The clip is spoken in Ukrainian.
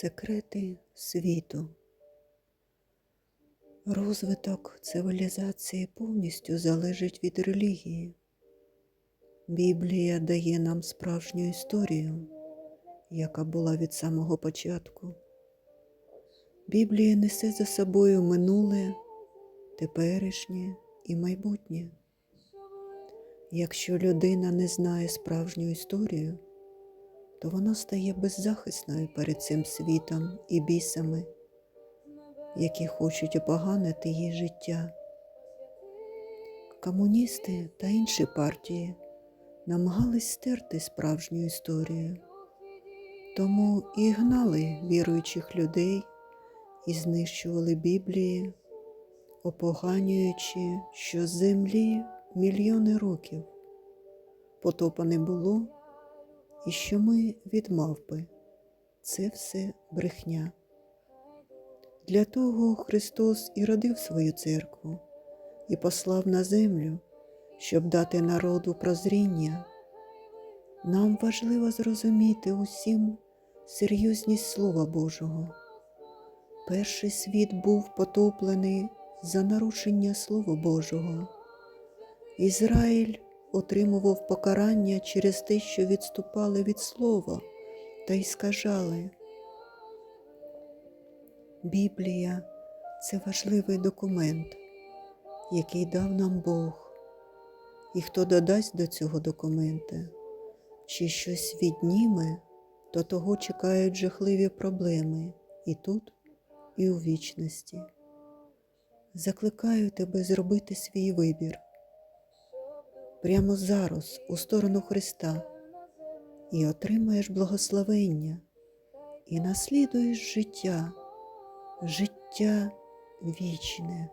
Секрети світу. Розвиток цивілізації повністю залежить від релігії. Біблія дає нам справжню історію, яка була від самого початку. Біблія несе за собою минуле, теперішнє і майбутнє. Якщо людина не знає справжню історію, то вона стає беззахисною перед цим світом і бісами, які хочуть опоганити її життя. Комуністи та інші партії намагались стерти справжню історію, тому і гнали віруючих людей і знищували Біблії, опоганюючи, що землі мільйони років потопа не було і що ми від мавпи. Це все брехня. Для того Христос і родив свою церкву і послав на землю, щоб дати народу прозріння. Нам важливо зрозуміти усім серйозність Слова Божого. Перший світ був потоплений за нарушення Слова Божого. Ізраїль отримував покарання через те, що відступали від слова та й скажали. Біблія це важливий документ, який дав нам Бог. І хто додасть до цього документа, чи щось відніме, то того чекають жахливі проблеми і тут, і у вічності. Закликаю тебе зробити свій вибір прямо зараз у сторону Христа і отримаєш благословення, і наслідуєш життя, життя вічне.